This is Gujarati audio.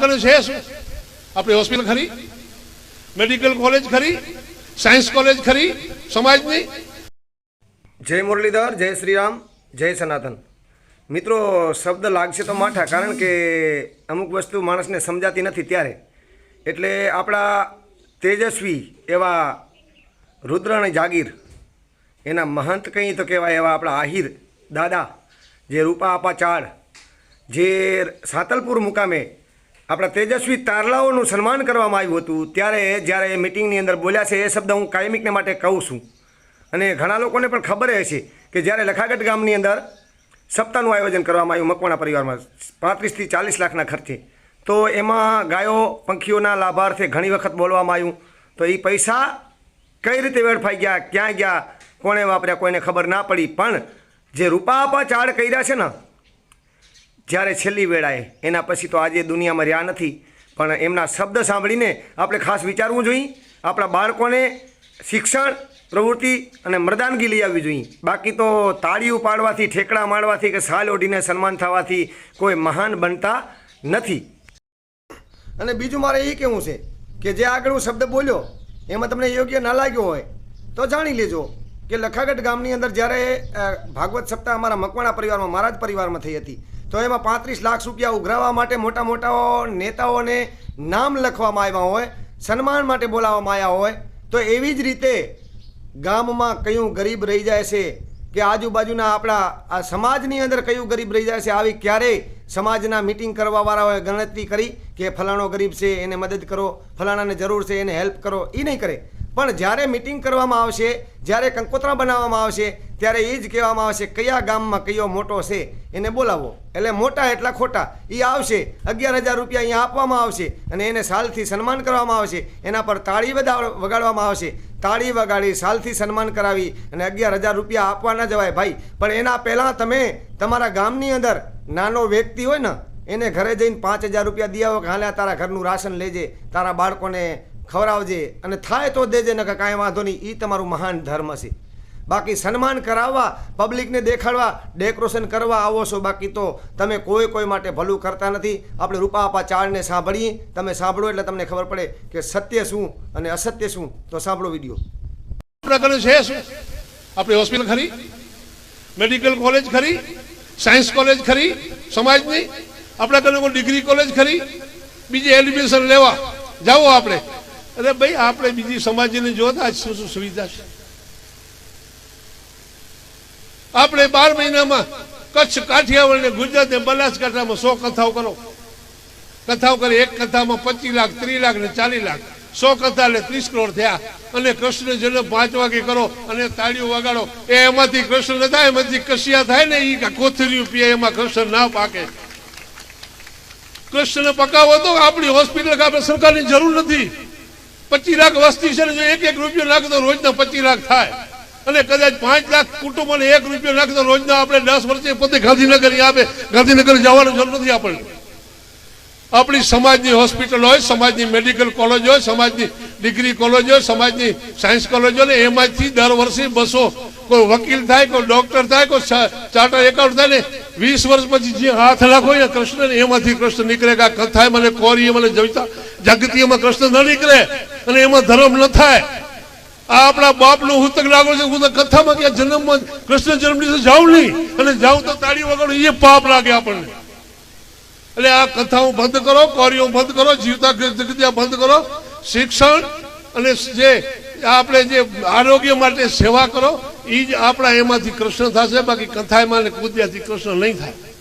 કને છે શું? આપણી હોસ્પિટલ ખરી? મેડિકલ કોલેજ ખરી? સાયન્સ કોલેજ ખરી? સમાજની? જય મુરલીધર, જય શ્રીરામ, જય સનાતન. મિત્રો, શબ્દ લાગશે તો માઠા, કારણ કે અમુક વસ્તુ માણસને સમજાતી નથી ત્યારે. એટલે આપણા તેજસ્વી એવા રુદ્ર અને જાગીર, એના મહંત કંઈ તો કહેવાય એવા આપણા આહિર દાદા, જે રૂપા આપા ચાડ જે સાતલપુર મુકામે આપણા તેજસ્વી તારલાઓનું સન્માન કરવામાં આવ્યું હતું. ત્યારે જ્યારે એ મિટિંગની અંદર બોલ્યા છે, એ શબ્દ હું કાયમિકને માટે કહું છું. અને ઘણા લોકોને પણ ખબર હશે કે જ્યારે લખાગઢ ગામની અંદર સપ્તાહનું આયોજન કરવામાં આવ્યું, મકવાણા પરિવારમાં પાંત્રીસથી ચાલીસ લાખના ખર્ચે. તો એમાં ગાયો, પંખીઓના લાભાર્થે ઘણી વખત બોલવામાં આવ્યું. તો એ પૈસા કઈ રીતે વેડફાઈ ગયા ક્યાં ગયા, કોણે વાપર્યા, કોઈને ખબર ના પડી. પણ જે રૂપાપા ચાડ કર્યા છે ને જ્યારે છેલ્લી વેળાએ, એના પછી તો આજે દુનિયામાં રહ્યા નથી, પણ એમના શબ્દ સાંભળીને આપણે ખાસ વિચારવું જોઈએ. આપણા બાળકોને શિક્ષણ, પ્રવૃત્તિ અને મરદાનગી લઈ આવવી જોઈએ. બાકી તો તાળીઓ પાડવાથી, ઠેકડા મારવાથી કે સાલ ઓઢીને સન્માન થવાથી કોઈ મહાન બનતા નથી. અને બીજું મારે એ કહેવું છે કે જે આગળ હું શબ્દ બોલ્યો, એમાં તમને યોગ્ય ના લાગ્યો હોય, તો જાણી લેજો કે લખાગઢ ગામની અંદર જ્યારે ભાગવત સપ્તાહ અમારા મકવાણા પરિવારમાં મારા જ પરિવારમાં થઈ હતી તો એમાં પાંત્રીસ લાખ રૂપિયા ઉઘરાવવા માટે મોટા મોટા નેતાઓને નામ લખવામાં આવ્યા હોય, સન્માન માટે બોલાવવામાં આવ્યા હોય, તો એવી જ રીતે ગામમાં કયું ગરીબ રહી જાય છે કે આજુબાજુના આપણા, આ સમાજની અંદર કયું ગરીબ રહી જાય છે, આવી ક્યારેય સમાજના મિટિંગ કરવાવાળાઓએ ગણતરી કરી કે ફલાણો ગરીબ છે, એને મદદ કરો, ફલાણાને જરૂર છે, એને હેલ્પ કરો એ નહીં કરે. પણ જ્યારે મિટિંગ કરવામાં આવશે, જ્યારે કંકોત્રા બનાવવામાં આવશે, ત્યારે એ જ કહેવામાં આવશે, કયા ગામમાં કયો મોટો છે? એને બોલાવો. એટલે મોટા એટલા ખોટા. એ આવશે, અગિયાર હજાર રૂપિયા અહીંયા આપવામાં આવશે અને એને સાલથી સન્માન કરવામાં આવશે. એના પર તાળી વગા- વગાડવામાં આવશે. તાળી વગાડી સાલથી સન્માન કરાવી અને અગિયાર હજાર રૂપિયા આપવા ના જવાય ભાઈ. પણ એના પહેલાં તમે તમારા ગામની અંદર નાનો વ્યક્તિ હોય ને, એને ઘરે જઈને પાંચ હજાર રૂપિયા દીયા હોય કે હાલે તારા ઘરનું રાશન લેજે. તારા બાળકોને ખવડાવજે અને થાય તો દેજે નકા કાંઈ વાંધો નહીં. એ તમારું મહાન ધર્મ છે. બાકી સન્માન કરાવવા, પબ્લિકને દેખાડવા, ડેકોરેશન કરવા આવો છો. બાકી તો તમે કોઈ કોઈ માટે ભલું કરતા નથી. આપણે રૂપા આપા ચાળને સાંભળીએ. તમે સાંભળો એટલે તમને ખબર પડે કે સત્ય શું અને અસત્ય શું. તો સાંભળો વીડિયો. પ્રકરણ છે શું? આપણી હોસ્પિટલ ખરી? મેડિકલ કોલેજ ખરી? સાયન્સ કોલેજ ખરી? સમાજની? આપણા કને ડિગ્રી કોલેજ ખરી? બીજી એડમિશન લેવા. જાઓ આપણે. અરે ભાઈ, આપણે બીજી સમાજને જોતા શું શું સુવિધા છે? આપણે બાર મહિનામાં કચ્છ, કાઠિયાવાડ ને ગુજરાત ને બનાસકાંઠામાં સો કથાઓ કરો. કથાઓ કરી, એક કથામાં પચીસ લાખ, ત્રીસ લાખ ને ચાલીસ લાખ. સો કથા એટલે ત્રીસ કરોડ થયા. અને કૃષ્ણ જન્મ પાંચ વાગે કરો અને તાળીઓ વગાડો. એ એમાંથી કૃષ્ણ થાય, એમાંથી કશિયા થાય ને એ કોથળીઓ પીએ, એમાં કૃષ્ણ ના પાકે. કૃષ્ણ પકાવો તો આપણી હોસ્પિટલ આપણે સરકારની જરૂર નથી. પચીસ લાખ વસ્તી છે ને એક એક રૂપિયો નાખે તો રોજના પચીસ લાખ થાય. અને કદાચ પાંચ લાખ કુટુંબોને એક રૂપિયો નાખે તો રોજના આપણે દસ વર્ષે પોતે ગાંધીનગર આપે ગાંધીનગર જવાની જરૂર નથી આપણને. આપણી સમાજની હોસ્પિટલ હોય, સમાજની મેડિકલ કોલેજ હોય, સમાજની ડિગ્રી કોલેજ હોય, સમાજની સાયન્સ કોલેજ હોય ને એમાંથી દર વર્ષે બસો કોઈ વકીલ થાય, કોઈ ડોક્ટર થાય, કોઈ ચાર્ટર એકાઉન્ટ થાય ને વીસ વર્ષ પછી જે હાથ રાખો ને કૃષ્ણ એમાંથી કૃષ્ણ નીકળે કે કથાએ મને કોરીએ મને જવિતા, જાગૃતિમાં કૃષ્ણ ન નીકળે. અને એમાં ધર્મ ન થાય. આ આપણા બાપનું હુતક લાગો છે. હું તો કથામાં કે જન્મમાં કૃષ્ણ જન્મ દિવસે જાઉં નહીં. અને જાઉં તો તાળી વગાડું એ પાપ લાગે આપણને. એટલે આ કથાઓ બંધ કરો કોરીઓ બંધ કરો, જીવતા જગતિયા બંધ કરો. શિક્ષણ અને જે આપણે જે આરોગ્ય માટે સેવા કરો એ જ આપણા એમાંથી કૃષ્ણ થશે. બાકી કથામાં ને કૂદ્યાથી કૃષ્ણ નહીં થાય.